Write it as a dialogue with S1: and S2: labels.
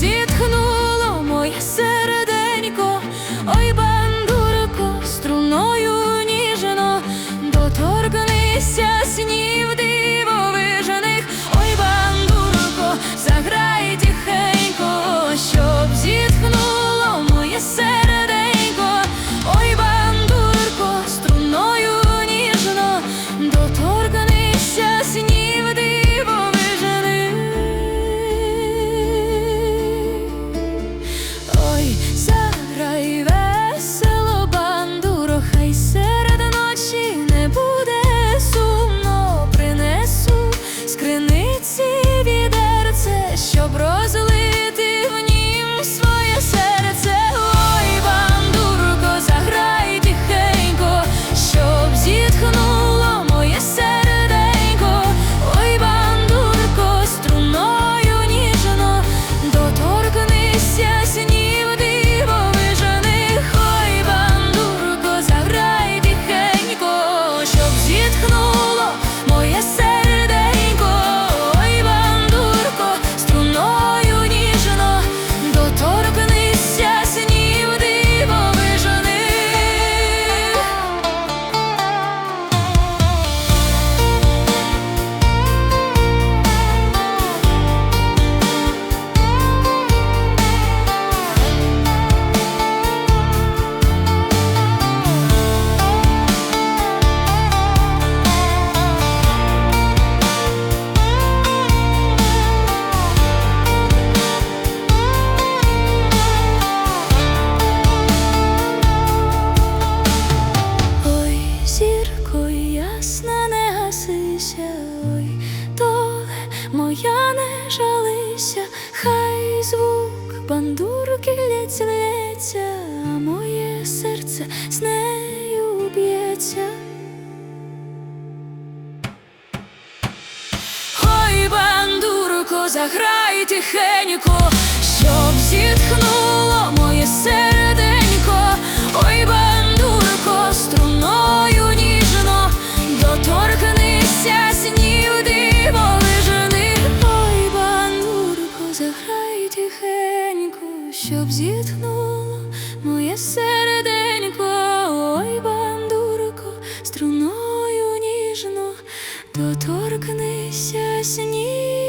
S1: зітхнути. моя, не жалися, хай звук бандурки лється, а моє серце з нею б'ється. Ой, бандурко, заграй тихенько, щоб зітхнути щоб зітхнуло моє серденько, ой, бандурко, струною ніжно доторкнися сніг.